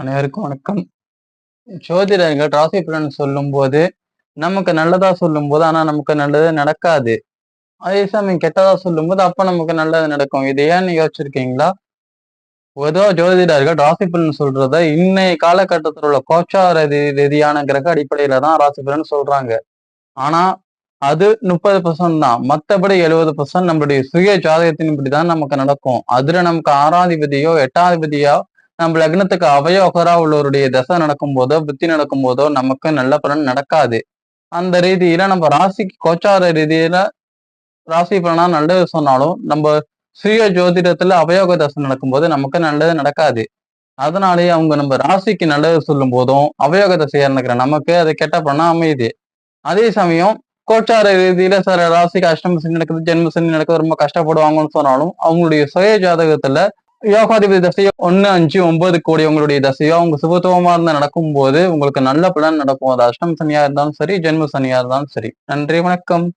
அனைவருக்கும் வணக்கம். ஜோதிடர்கள் ராசி பலன் சொல்லும்போது நமக்கு நல்லதா சொல்லும் போது ஆனா நமக்கு நல்லது நடக்காது. அதே சமயம் கெட்டதா சொல்லும்போது அப்ப நமக்கு நல்லது நடக்கும். இது ஏன்னு யோசிச்சிருக்கீங்களா? பொதுவா ஜோதிடர்கள் ராசி பலன் சொல்றத இன்னைய காலகட்டத்தில் உள்ள கோச்சார ரீதியான கிரக அடிப்படையில தான் ராசி பலன் சொல்றாங்க. ஆனா அது முப்பது பர்சன்ட் தான். மத்தபடி எழுபது பர்சன்ட் நம்மளுடைய சுய ஜாதகத்தின்படி தான் நமக்கு நடக்கும். அதுல நமக்கு ஆறாதிபதியோ எட்டாதிபதியோ நம்ம லக்னத்துக்கு அவயோகரா உள்ளவருடைய தசை நடக்கும் போதோ புத்தி நடக்கும் போதோ நமக்கு நல்ல பலன் நடக்காது. அந்த ரீதியில நம்ம ராசிக்கு கோச்சார ரீதியில ராசி பலனா நல்லது சொன்னாலும் நம்ம சுய ஜோதிடத்துல அவயோக தசை நடக்கும்போது நமக்கு நல்லது நடக்காது. அதனாலேயே அவங்க நம்ம ராசிக்கு நல்லது சொல்லும் போதும் அவயோக தசையா இருக்கிற நமக்கு அது கெட்ட பலனா அமையுது. அதே சமயம் கோச்சார ரீதியில சில ராசிக்கு அஷ்டம சனி நடக்குது ஜென்ம சனி நடக்குது ரொம்ப கஷ்டப்படுவாங்கன்னு சொன்னாலும் அவங்களுடைய சுய ஜாதகத்துல யோகாதிபதி தசையோ ஒன்னு அஞ்சு ஒன்பது கோடி உங்களுடைய தசையோ அவங்க சுபத்துவமா இருந்து நடக்கும்போது உங்களுக்கு நல்ல பலன் நடக்கும். அது அஷ்டம் சனியா இருந்தாலும் சரி ஜென்ம சனியா இருந்தாலும் சரி. நன்றி வணக்கம்.